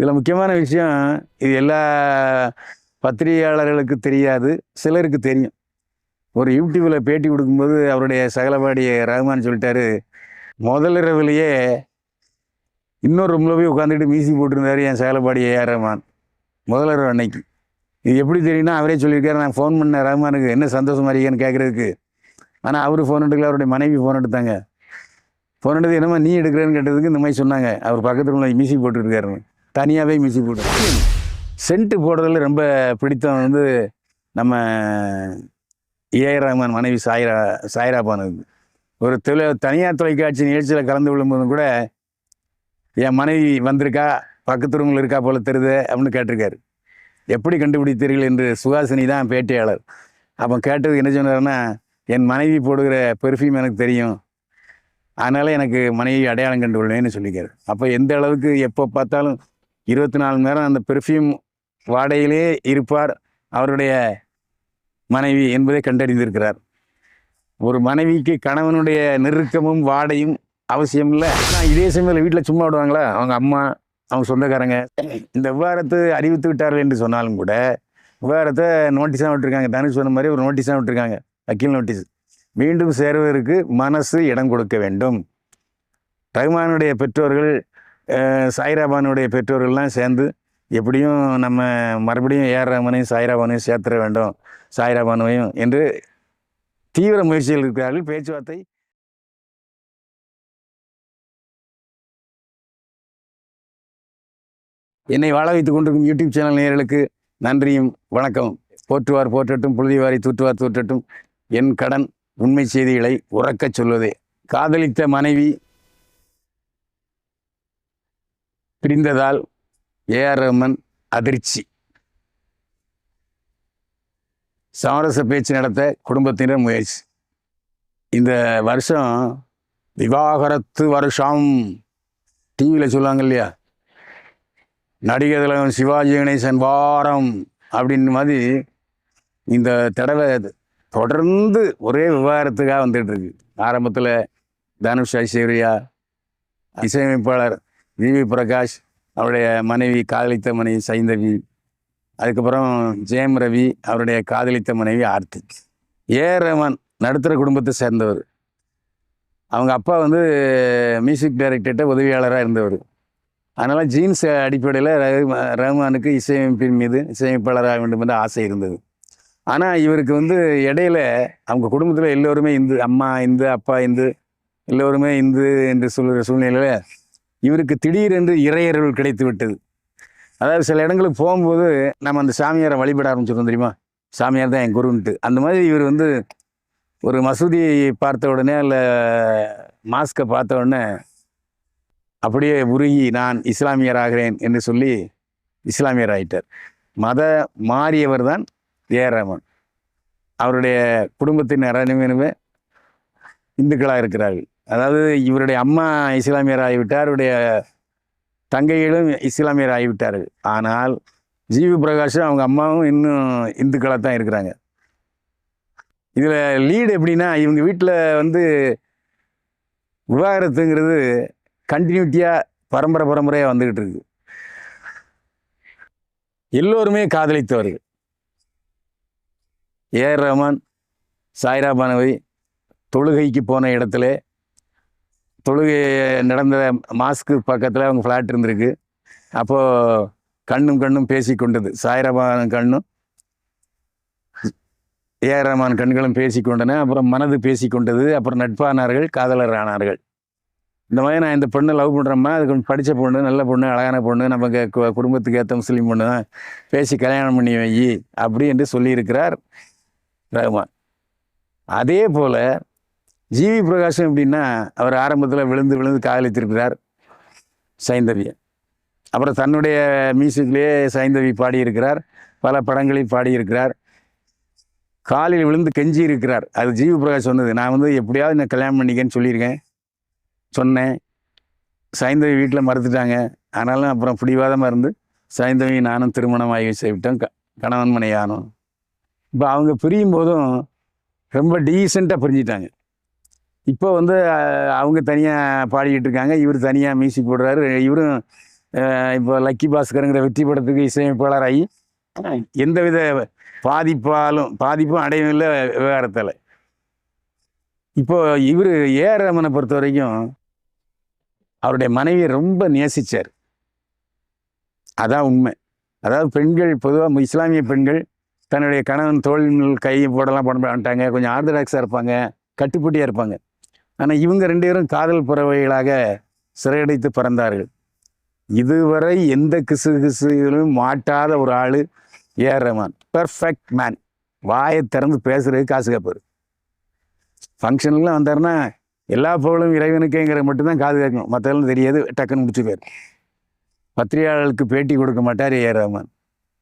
இதில் முக்கியமான விஷயம் இது எல்லா பத்திரிகையாளர்களுக்கு தெரியாது சிலருக்கு தெரியும். ஒரு யூடியூப்பில் பேட்டி கொடுக்கும்போது அவருடைய சகலபாடி ரஹ்மான் சொல்லிட்டாரு முதல் இரவுலையே இன்னொரு ரூமில் போய் உட்காந்துட்டு மியூசிக் போட்டிருந்தாரு என் சகலபாடி ஏஆர் ரஹ்மான் முதல் அன்னைக்கு. இது எப்படி தெரியும்னா அவரே சொல்லியிருக்காரு நான் ஃபோன் பண்ணேன் ரஹ்மானுக்கு என்ன சந்தோஷமா இருக்கேன்னு கேட்குறதுக்கு. ஆனால் அவர் ஃபோன் எடுக்கல அவருடைய மனைவி ஃபோன் எடுத்தாங்க. ஃபோன் எடுத்து என்னம்மா நீ எடுக்கிறேன்னு கேட்டதுக்கு இந்த மாதிரி சொன்னாங்க. அவர் பக்கத்து ரூமில் மியூசிக் போட்டுருக்காருன்னு. தனியாகவே மியூசிக் போடுவேன் சென்ட்டு போடுறதுல ரொம்ப பிடித்தம் வந்து நம்ம ஏஆர் ரஹ்மான் மனைவி சாய்ரா சாயிரா பானுக்கு ஒரு தொலை தனியார் தொலைக்காட்சி நிகழ்ச்சியில் கலந்து கொள்ளும்போதும் கூட என் மனைவி வந்திருக்கா பக்கத்து ரூமில் இருக்கா போல தெரியுது அப்படின்னு கேட்டிருக்காரு. எப்படி கண்டுபிடித்தீர்கள் என்று சுஹாசினி தான் பேட்டியாளர். அப்போ கேட்டது என்ன சொன்னார்னா என் மனைவி போடுகிற பெர்ஃப்யூம் எனக்கு தெரியும். அதனால் எனக்கு மனைவி அடையாளம் கண்டு கொள்வேன்னு சொல்லிக்காரு அப்போ எந்த அளவுக்கு எப்போ பார்த்தாலும் இருபத்தி நாலு மணி நேரம் அந்த பெர்ஃப்யூம் வாடையிலே இருப்பார். அவருடைய மனைவி என்பதை கண்டறிந்திருக்கிறார். ஒரு மனைவிக்கு கணவனுடைய நெருக்கமும் வாடையும் அவசியம் இல்லை. ஆனால் இதே சமயத்தில் வீட்டில் சும்மா விடுவாங்களா? அவங்க அம்மா அவங்க சொந்தக்காரங்க. இந்த விவகாரத்தை அறிவித்து விட்டார்கள் என்று சொன்னாலும் கூட விவகாரத்தை நோட்டீஸாக விட்டுருக்காங்க. தனுஷ் சொன்ன மாதிரி ஒரு நோட்டீஸாக விட்டுருக்காங்க. வக்கீல் நோட்டீஸ் மீண்டும் சேர்வதற்கு மனசு இடம் கொடுக்க வேண்டும். ரகுமானுடைய பெற்றோர்கள் சாய்ராபானுடைய பெற்றோர்கள்லாம் சேர்ந்து எப்படியும் நம்ம மறுபடியும் ஏஆர் ரஹ்மானையும் சாய்ராபானையும் சேர்த்துற வேண்டும். சாய்ராபானுவையும் என்று தீவிர முயற்சியில் இருக்கிறார்கள். பேச்சுவார்த்தை என்னை வாழ வைத்துக் கொண்டிருக்கும் யூடியூப் சேனல் நேயர்களுக்கு நன்றியும் வணக்கம். போற்றுவார் போற்றட்டும் புழுதிவாரி தூற்றுவார் தூற்றட்டும். என் கடன் உண்மை செய்திகளை உறக்கச் சொல்வதே. காதலித்த மனைவி பிரிந்ததால் ஏஆர் ரஹ்மன் அதிர்ச்சி. சமரச பேச்சு நடத்த குடும்பத்தினர் முயற்சி. இந்த வருஷம் விவாகரத்து வருஷம். டிவியில் சொல்லுவாங்க இல்லையா? நடிகர் திலகம் சிவாஜி கணேசன் வாரம் அப்படின்னு மாதிரி இந்த தடவை தொடர்ந்து ஒரே விவகாரத்துக்காக வந்துட்டு இருக்கு. ஆரம்பத்தில் தனுஷ் ஐஸ்வர்யா இசையமைப்பாளர் விவி பிரகாஷ் அவருடைய மனைவி காதலித்த மனைவி சைந்தவி அதுக்கப்புறம் ஜெயம் ரவி அவருடைய காதலித்த மனைவி ஆர்த்திக். ஏ ரமன் நடுத்தர குடும்பத்தை சேர்ந்தவர். அவங்க அப்பா வந்து மியூசிக் டைரக்டர்கிட்ட உதவியாளராக இருந்தவர். அதனால் ஜீன்ஸ் அடிப்படையில் ரஹ்மானுக்கு இசையமைப்பின் மீது இசையமைப்பாளராக வேண்டும் என்ற ஆசை இருந்தது. ஆனால் இவருக்கு வந்து இடையில அவங்க குடும்பத்தில் எல்லோருமே இந்து அம்மா இந்து அப்பா இந்து எல்லோருமே இந்து என்று சொல்கிற சூழ்நிலையில் இவருக்கு திடீரென்று இறையர்கள் கிடைத்து விட்டது அதாவது சில இடங்களுக்கு போகும்போது நம்ம அந்த சாமியாரை வழிபட ஆரம்பிச்சிருந்தோம் தெரியுமா? சாமியார் தான் என் குருன்ட்டு. அந்த மாதிரி இவர் வந்து ஒரு மசூதியை பார்த்த உடனே இல்லை மாஸ்கை பார்த்த உடனே அப்படியே உருகி நான் இஸ்லாமியர் ஆகிறேன் என்று சொல்லி இஸ்லாமியர் ஆயிட்டார். மத மாறியவர் தான் ஏஆர் ரஹ்மான் அவருடைய குடும்பத்தின் அனைவருமே இந்துக்களாக இருக்கிறார்கள். அதாவது இவருடைய அம்மா இஸ்லாமியர் ஆகிவிட்டார் இவருடைய தங்கைகளும் இஸ்லாமியர் ஆகிவிட்டார்கள். ஆனால் ஜிவி பிரகாஷும் அவங்க அம்மாவும் இன்னும் இந்துக்களாக தான் இருக்கிறாங்க. இதில் லீடு எப்படின்னா இவங்க வீட்டில் வந்து விவாகரத்துங்கிறது கண்டினியூட்டியாக பரம்பரை பரம்பரையாக வந்துக்கிட்டு இருக்கு. எல்லோருமே காதலித்தவர்கள். ஏஆர் ரஹ்மான் சாய்ரா பானவை தொழுகைக்கு போன இடத்துல தொழுகை நடந்த மாஸ்க்கு பக்கத்தில் அவங்க ஃப்ளாட் இருந்திருக்கு. அப்போது கண்ணும் கண்ணும் பேசி கொண்டது. சாய்ரபான் கண்ணும் ஏஆர் ரஹ்மான் கண்களும் பேசி கொண்டன அப்புறம் மனது பேசி கொண்டது அப்புறம் நட்பானார்கள் காதலர் ஆனார்கள். இந்த மாதிரி நான் இந்த பொண்ணை லவ் பண்ணுறோம்மா அது கொஞ்சம் படித்த பொண்ணு நல்ல பொண்ணு அழகான பொண்ணு நமக்கு கு- குடும்பத்துக்கு ஏற்ற முஸ்லீம் பொண்ணு தான். பேசி கல்யாணம் பண்ணி வை அப்படி என்று சொல்லியிருக்கிறார் ரஹ்மான். அதே போல் ஜிவி பிரகாஷம் எப்படின்னா அவர் ஆரம்பத்தில் விழுந்து விழுந்து காதலித்திருக்கிறார் சைந்தவியை. அப்புறம் தன்னுடைய மியூசிக்லேயே சைந்தவி பாடியிருக்கிறார். பல படங்களையும் பாடியிருக்கிறார். காலில் விழுந்து கெஞ்சி இருக்கிறார். அது ஜீவி பிரகாஷ் சொன்னது. நான் வந்து எப்படியாவது நான் கல்யாணம் பண்ணிக்கன்னு சொல்லியிருக்கேன். சொன்னேன். சைந்தவி வீட்டில் மறுத்துட்டாங்க. ஆனாலும் அப்புறம் பிடிவாதமாக இருந்து சைந்தவி நானும் திருமணம் ஆகி செய்விட்டோம் க கணவன் மனையானோம் இப்போ அவங்க பிரியும் போதும் ரொம்ப டீசெண்டாக பிரிஞ்சிட்டாங்க. இப்போ வந்து அவங்க தனியாக பாடிக்கிட்டு இருக்காங்க. இவர் தனியாக மியூசிக் போடுறாரு. இவரும் இப்போ லக்கி பாஸ்கருங்கிற வெற்றி படத்துக்கு இசையமைப்பாளராகி எந்தவித பாதிப்பாலும் பாதிப்பும் அடையவில்லை விவகாரத்தில். இப்போ இவர் ஏஆர் ரமனை பொறுத்த வரைக்கும் அவருடைய மனைவியை ரொம்ப நேசிச்சார். அதான் உண்மை. அதாவது பெண்கள் பொதுவாக இஸ்லாமிய பெண்கள் தன்னுடைய கணவன் தோல் கை போடலாம் போட மாட்டாங்க கொஞ்சம் ஆர்த்தடாக்ஸாக இருப்பாங்க. கட்டுப்பட்டியாக இருப்பாங்க. ஆனால் இவங்க ரெண்டு பேரும் காதல் புறவைகளாக சிறையடைத்து பிறந்தார்கள். இதுவரை எந்த கிசு கிசுகளும் மாட்டாத ஒரு ஆள் ஏஆர் ரஹ்மான். பெர்ஃபெக்ட் மேன் வாயை திறந்து பேசுறதுக்கு காசு கேட்பார் ஃபங்க்ஷனுக்குலாம் வந்தாருன்னா எல்லா புகழும் இறைவனுக்கேங்கிற மட்டும்தான் காது கேட்கும் மற்றெல்லாம் தெரியாது டக்குன்னு முடிச்சுப்பார் பத்திரிகையாளர்களுக்கு பேட்டி கொடுக்க மாட்டார் ஏஆர் ரஹ்மான்.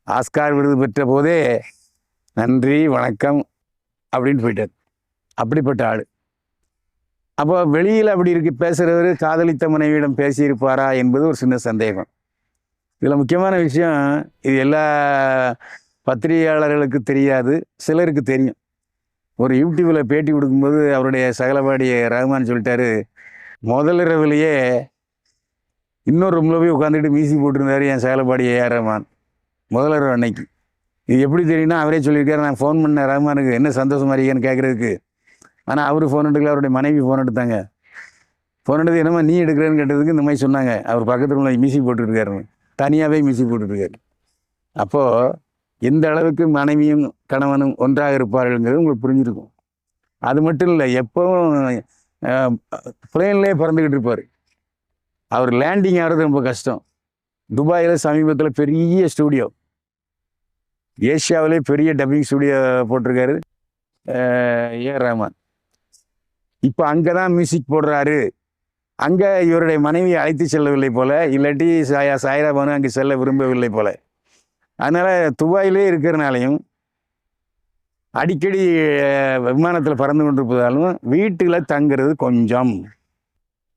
ஆஸ்கார் விருது பெற்ற போதே நன்றி வணக்கம் அப்படின்னு போயிட்டார். அப்படிப்பட்ட ஆள். அப்போ வெளியில் அப்படி இருக்கு பேசுகிறவர் காதலித்த மனைவியிடம் பேசியிருப்பாரா என்பது ஒரு சின்ன சந்தேகம். இதில் முக்கியமான விஷயம் இது எல்லா பத்திரிகையாளர்களுக்கு தெரியாது சிலருக்கு தெரியும். ஒரு யூடியூப்பில் பேட்டி கொடுக்கும்போது அவருடைய சகலபாடி ரஹ்மான் சொல்லிட்டாரு முதல் இரவுலையே இன்னொரு ரூமில் போய் உட்காந்துட்டு மியூசி போட்டிருந்தாரு என் சகலபாடி ஏஆர் ரஹ்மான் முதல் இரவு அன்னைக்கு. இது எப்படி தெரியும்னா அவரே சொல்லியிருக்காரு நான் ஃபோன் பண்ண ரஹ்மானுக்கு என்ன சந்தோஷமா இருக்கேன்னு கேட்குறதுக்கு ஆனால் அவர் ஃபோன் எடுக்கல அவருடைய மனைவி ஃபோன் எடுத்தாங்க. ஃபோன் எடுத்து என்னமா நீ எடுக்கிறேன்னு கேட்டதுக்கு இந்த மாதிரி சொன்னாங்க. அவர் பக்கத்தில் உள்ள மியூசிக் போட்டுருக்காரு. தனியாகவே மியூசிக் போட்டுருக்காரு. அப்போது எந்த அளவுக்கு மனைவியும் கணவனும் ஒன்றாக இருப்பார்கள்ங்கிறது உங்களுக்கு புரிஞ்சிருக்கும். அது மட்டும் இல்லை எப்பவும் பிளேன்லேயே பறந்துக்கிட்டு இருப்பார். அவர் லேண்டிங் ஆகிறது ரொம்ப கஷ்டம். துபாயில் சமீபத்தில் பெரிய ஸ்டூடியோ ஏஷியாவிலே பெரிய டப்பிங் ஸ்டூடியோ போட்டிருக்காரு ஏ ரஹ்மான். இப்போ அங்கே தான் மியூசிக் போடுறாரு. அங்கே இவருடைய மனைவி அழைத்து செல்லவில்லை போல இல்லாட்டி சாயா சாய்ராபானு அங்கே செல்ல விரும்பவில்லை போல. அதனால் துபாயிலே இருக்கிறனாலையும் அடிக்கடி விமானத்தில் பறந்து கொண்டிருப்பதாலும் வீட்டில் தங்குறது கொஞ்சம்.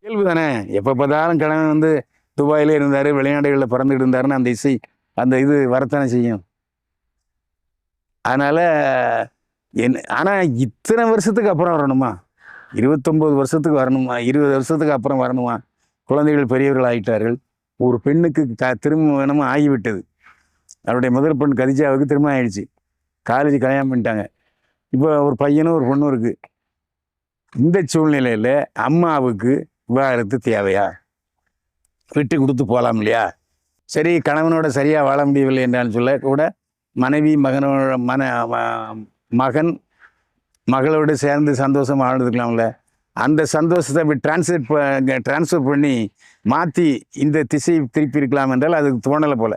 இயல்பு தானே? எப்போ பார்த்தாலும் கடன் வந்து துபாயிலே இருந்தார் வெளிநாடுகளில் பறந்துக்கிட்டு இருந்தாருன்னு அந்த இசை அந்த இது வரத்தானே செய்யும். அதனால் என் ஆனால் இத்தனை வருஷத்துக்கு அப்புறம் வரணுமா? இருபத்தொம்போது வருஷத்துக்கு வரணுமா? இருபது வருஷத்துக்கு அப்புறம் வரணுமா? குழந்தைகள் பெரியவர்கள் ஆகிட்டார்கள் ஒரு பெண்ணுக்கு க திருமணமும் ஆகிவிட்டது. அவருடைய முதல் பெண் கதிஜாவுக்கு திரும்ப ஆயிடுச்சு. காலேஜ் கல்யாணம் பண்ணிட்டாங்க. இப்போ ஒரு பையனும் ஒரு பொண்ணும் இருக்குது இந்த சூழ்நிலையில் அம்மாவுக்கு விவாகரத்து தேவையா? விட்டு கொடுத்து போகலாம் இல்லையா? சரி கணவனோட சரியாக வாழ முடியவில்லை என்றாலும் சொல்ல கூட மனைவி மகனோட மன மகன் மகளோடு சேர்ந்து சந்தோஷம் வாழ்ந்துக்கலாம்ல அந்த சந்தோஷத்தை அப்படி டிரான்ஸ்லேட் டிரான்ஸ்ஃபர் பண்ணி மாற்றி இந்த திசை திருப்பி இருக்கலாம் என்றால் அதுக்கு தோணலை போல.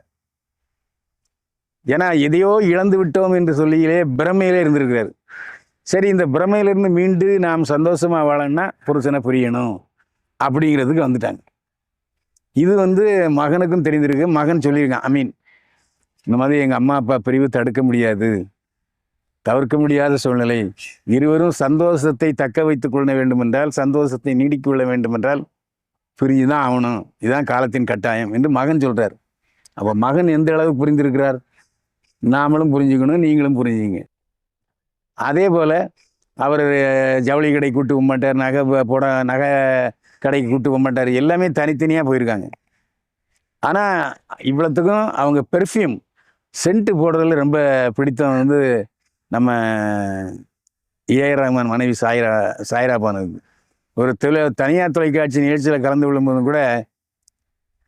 ஏன்னா எதையோ இழந்து விட்டோம் என்று சொல்லியிலே பிரமையிலே இருந்திருக்கிறார். சரி இந்த பிரமையிலிருந்து மீண்டு நாம் சந்தோஷமாக வாழணும்னா புருஷனை புரியணும் அப்படிங்கிறதுக்கு வந்துட்டாங்க. இது வந்து மகனுக்கும் தெரிந்திருக்கு. மகன் சொல்லியிருக்கான் அமீன் இந்த மாதிரி எங்கள் அம்மா அப்பா பிரிவு தடுக்க முடியாது. தவிர்க்க முடியாத சூழ்நிலை. இருவரும் சந்தோஷத்தை தக்க வைத்துக் கொள்ள வேண்டுமென்றால் சந்தோஷத்தை நீடிக்க கொள்ள வேண்டுமென்றால் பிரிஞ்சு தான் ஆகணும். இதுதான் காலத்தின் கட்டாயம் என்று மகன் சொல்கிறார் அப்போ மகன் எந்த அளவுக்கு புரிந்திருக்கிறார்? நாமளும் புரிஞ்சுக்கணும் நீங்களும் புரிஞ்சுங்க. அதே போல் அவர் ஜவுளி கடை கூட்டு போக மாட்டார் நகை போட நகை கடைக்கு கூட்டு போக மாட்டார். எல்லாமே தனித்தனியாக போயிருக்காங்க. ஆனால் இவ்வளோத்துக்கும் அவங்க பெர்ஃப்யூம் சென்ட்டு போடுறதுல ரொம்ப பிடித்தம் வந்து நம்ம ஏஆர் ரஹ்மான் மனைவி சாய்ரா சாயிரா பானுக்கு ஒரு தொலை தனியார் தொலைக்காட்சி நிகழ்ச்சியில் கலந்து கொள்ளும்போதும் கூட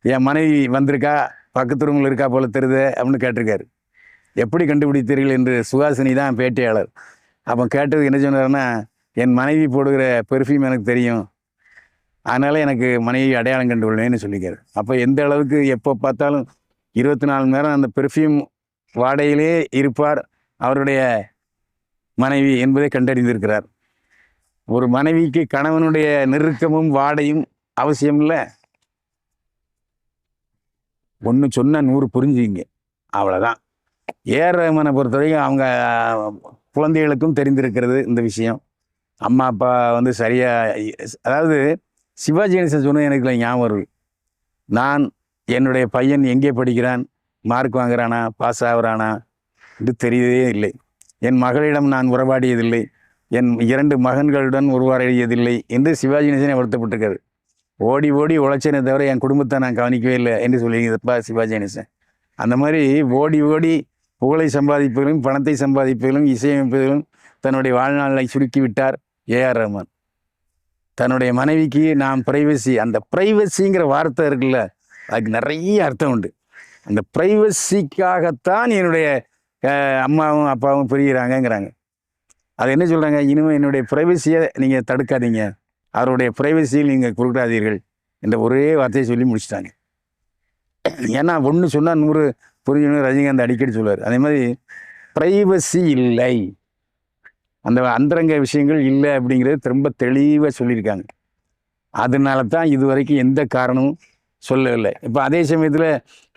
என் மனைவி வந்திருக்கா பக்கத்து ரூமில் இருக்கா போல தெரியுது அப்படின்னு கேட்டிருக்காரு. எப்படி கண்டுபிடித்தீர்கள் என்று சுஹாசினி தான் பேட்டியாளர். அப்போ கேட்டது என்ன சொன்னார்னா என் மனைவி போடுகிற பெர்ஃப்யூம் எனக்கு தெரியும். அதனால் எனக்கு மனைவி அடையாளம் கண்டு கொள்வேன்னு சொல்லிக்காரு அப்போ எந்த அளவுக்கு எப்போ பார்த்தாலும் இருபத்தி நாலு மணி நேரம் அந்த பெர்ஃப்யூம் வாடையிலே இருப்பார். அவருடைய மனைவி என்பதை கண்டறிந்திருக்கிறார். ஒரு மனைவிக்கு கணவனுடைய நெருக்கமும் வாடையும் அவசியம் இல்லை. ஒன்று சொன்னால் நூறு புரிஞ்சுங்க அவ்வளோதான் ஏஆர் ரஹ்மானை பொறுத்த வரைக்கும் அவங்க குழந்தைகளுக்கும் தெரிந்திருக்கிறது இந்த விஷயம். அம்மா அப்பா வந்து சரியாக அதாவது சிவாஜி கணேசன் சொன்னது எனக்கு ஞாபகம் வருது. நான் என்னுடைய பையன் எங்கே படிக்கிறான்? மார்க் வாங்குறானா? பாஸ் ஆகுறானா? என்று தெரியவே இல்லை. என் மகளிடம் நான் உறவாடியதில்லை. என் இரண்டு மகன்களுடன் உருவாடியதில்லை என்று சிவாஜி கணேசனை வருத்தப்பட்டிருக்காரு. ஓடி ஓடி உழைச்சேனே தவிர என் குடும்பத்தை நான் கவனிக்கவே இல்லை என்று சொல்லியிருப்பா சிவாஜி கணேசன் அந்த மாதிரி ஓடி ஓடி புகழை சம்பாதிப்பதிலும் பணத்தை சம்பாதிப்பதிலும் இசையமைப்பதிலும் தன்னுடைய வாழ்நாளை சுருக்கிவிட்டார் ஏஆர் ரஹ்மான். தன்னுடைய மனைவிக்கு நாம் பிரைவசி அந்த பிரைவசிங்கிற வார்த்தை இருக்குல்ல அதுக்கு நிறைய அர்த்தம் உண்டு. அந்த பிரைவசிக்காகத்தான் என்னுடைய அம்மாவும் அப்பாவும் பிரிகிறாங்கங்கிறாங்க அது என்ன சொல்கிறாங்க இனிமேல் என்னுடைய பிரைவசியை நீங்கள் தடுக்காதீங்க. அவருடைய பிரைவசியில் நீங்கள் குறுக்காதீர்கள் என்ற ஒரே வார்த்தையை சொல்லி முடிச்சிட்டாங்க. ஏன்னா ஒன்று சொன்னால் நூறு புரிஞ்சுன்னு ரஜினிகாந்த் அடிக்கடி சொல்லுவார். அதே மாதிரி ப்ரைவசி இல்லை. அந்த அந்தரங்க விஷயங்கள் இல்லை அப்படிங்கிறது ரொம்ப தெளிவாக சொல்லியிருக்காங்க. அதனால தான் இது வரைக்கும் எந்த காரணமும் சொல்லவில்லை. இப்போ அதே சமயத்தில்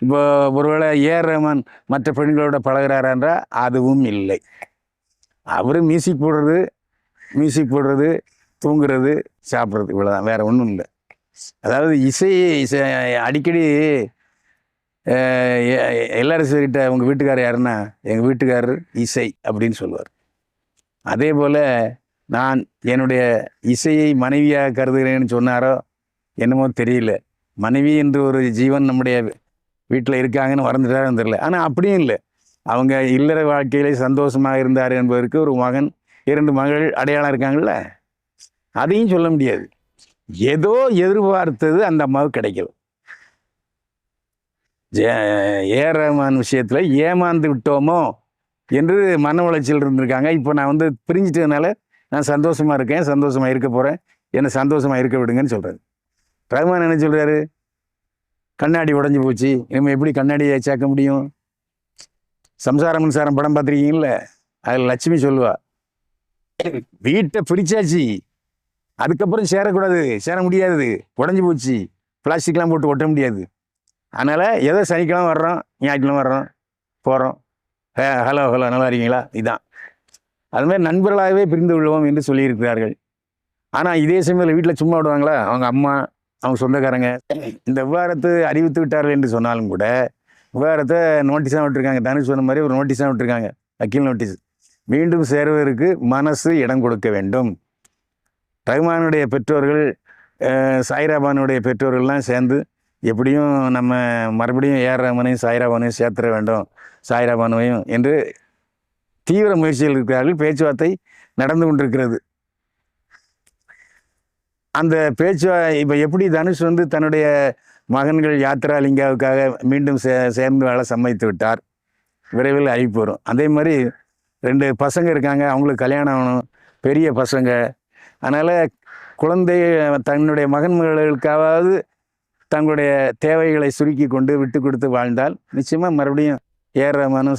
இப்போ ஒருவேளை ஏஆர் ரஹ்மான் மற்ற பெண்களோட பழகுறாரான்றா அதுவும் இல்லை. அவர் மியூசிக் போடுறது மியூசிக் போடுறது தூங்குறது சாப்பிட்றது இவ்வளோதான் வேறு ஒன்றும் இல்லை. அதாவது இசை இசை அடிக்கடி எல்லாரும் கிட்ட உங்கள் வீட்டுக்காரர் யாருன்னா எங்கள் வீட்டுக்காரர் இசை அப்படின்னு சொல்லுவார். அதே போல் நான் என்னுடைய இசையை மனைவியாக கருதுகிறேன்னு சொன்னாரோ என்னமோ தெரியல. மனைவி என்று ஒரு ஜீவன் நம்முடைய வீட்டில் இருக்காங்கன்னு மறந்துட்டாரும் தெரியல. ஆனால் அப்படியும் இல்லை. அவங்க இல்லற வாழ்க்கையிலே சந்தோஷமாக இருந்தார் என்பதற்கு ஒரு மகன் இரண்டு மகள் அடையாளம் இருக்காங்கல்ல? அதையும் சொல்ல முடியாது. ஏதோ எதிர்பார்த்தது அந்த அம்மாவுக்கு கிடைக்கல. ஜே- ஏஆர் ரஹ்மான் விஷயத்தில் ஏமாந்து விட்டோமோ என்று மன உளைச்சல் இருந்திருக்காங்க. இப்போ நான் வந்து பிரிஞ்சிட்டதுனால நான் சந்தோஷமாக இருக்கேன் சந்தோஷமாக இருக்க போகிறேன் என்னை சந்தோஷமாக இருக்க விடுங்கன்னு சொல்கிறேன் ரகுமான் என்ன சொல்கிறாரு கண்ணாடி உடஞ்சி போச்சு. இனிமேல் எப்படி கண்ணாடியை சேர்க்க முடியும்? சம்சார மின்சாரம் படம் பார்த்துருக்கீங்கல்ல? அதில் லட்சுமி சொல்லுவா. வீட்டை பிரிச்சாச்சு அதுக்கப்புறம் சேரக்கூடாது. சேர முடியாது. உடஞ்சி போச்சு. பிளாஸ்டிக்லாம் போட்டு ஒட்ட முடியாது. அதனால் ஏதோ சனிக்கிழமை வர்றோம்? ஞாயிற்றுக்கிழமை வர்றோம்? போகிறோம் ஹலோ ஹலோ நல்லா இருக்கீங்களா? இதுதான் அது மாதிரி நண்பர்களாகவே பிரிந்து கொள்வோம் என்று சொல்லியிருக்கிறார்கள். ஆனால் இதே சமயத்தில் வீட்டில் சும்மா விடுவாங்களா? அவங்க அம்மா அவங்க சொந்தக்காரங்க. இந்த விவகாரத்தை அறிவித்து விட்டார்கள் என்று சொன்னாலும் கூட விவகாரத்தை நோட்டீஸாக விட்டுருக்காங்க. தனுஷ் சொன்ன மாதிரி ஒரு நோட்டீஸாக விட்டுருக்காங்க. வக்கீல் நோட்டீஸ் மீண்டும் சேர்வதற்கு மனசு இடம் கொடுக்க வேண்டும். ரகுமானுடைய பெற்றோர்கள் சாய்ராபானுடைய பெற்றோர்கள்லாம் சேர்ந்து எப்படியும் நம்ம மறுபடியும் ஏஆர் ரஹ்மானையும் சாய்ராபானையும் சேர்த்துற வேண்டும். சாய்ராபானுவையும் என்று தீவிர முயற்சியில் இருக்கிறார்கள். பேச்சுவார்த்தை நடந்து கொண்டிருக்கிறது. அந்த பேச்சு இப்போ எப்படி தனுஷ் வந்து தன்னுடைய மகன்கள் யாத்ராலிங்காவுக்காக மீண்டும் சே சேர்ந்து வேலை சம்மதித்து விட்டார்? விரைவில் அழிப்பு வரும். அதே மாதிரி ரெண்டு பசங்க இருக்காங்க. அவங்களுக்கு கல்யாணம் ஆகணும். பெரிய பசங்க. அதனால் குழந்தை தன்னுடைய மகன் மகளுக்காவது தங்களுடைய தேவைகளை சுருக்கி கொண்டு விட்டு கொடுத்து வாழ்ந்தால் நிச்சயமாக மறுபடியும் ஏஆர் ரஹ்மானும்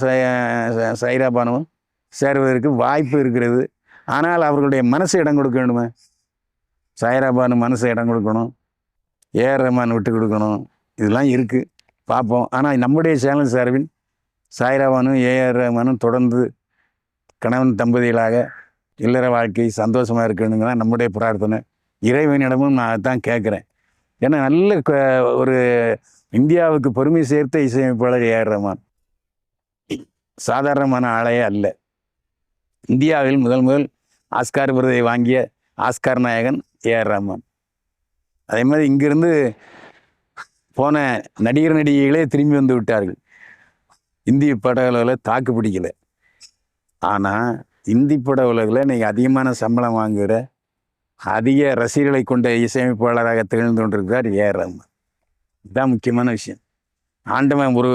சைராபானும் சேருவதற்கு வாய்ப்பு இருக்கிறது. ஆனால் அவர்களுடைய மனசு இடம் கொடுக்க வேண்டுமே? சாய்ராபானு மனசு இடம் கொடுக்கணும். ஏஆர் ரஹ்மான் விட்டு கொடுக்கணும். இதெல்லாம் இருக்குது பார்ப்போம். ஆனால் நம்முடைய சேனல் சார்பில் சாய்ராபானும் ஏஆர் ரஹ்மானும் தொடர்ந்து கணவன் தம்பதிகளாக இல்லற வாழ்க்கை சந்தோஷமாக இருக்கணுங்க தான் நம்முடைய பிரார்த்தனை. இறைவனிடமும் நான் அதான் கேட்குறேன். ஏன்னா நல்ல ஒரு இந்தியாவுக்கு பெருமை சேர்த்த இசையமைப்பாளர் ஏஆர் ரஹ்மான் சாதாரணமான ஆளையே அல்ல. இந்தியாவில் முதல் முதல் ஆஸ்கார் விருதை வாங்கிய ஆஸ்கார் நாயகன் ஏஆர் ரஹ்மான். அதே மாதிரி இங்கிருந்து போன நடிகர் நடிகைகளே திரும்பி வந்து விட்டார்கள். இந்திய பட உலகில் தாக்கு பிடிக்கல. ஆனால் இந்தி பட உலகில் நீங்கள் அதிகமான சம்பளம் வாங்குகிற அதிக ரசிகர்களை கொண்ட இசையமைப்பாளராக திகழ்ந்து கொண்டிருக்கிறார் ஏஆர் ரஹ்மான். இதுதான் முக்கியமான விஷயம். ஆண்டவன் ஒரு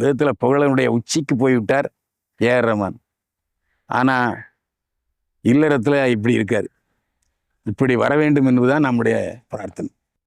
விதத்தில் புகழனுடைய உச்சிக்கு போய்விட்டார் ஏஆர் ரஹ்மான். ஆனால் இல்லறத்தில் இப்படி இருக்கார். இப்படி வர வேண்டும் என்பதுதான் நம்முடைய பிரார்த்தனை.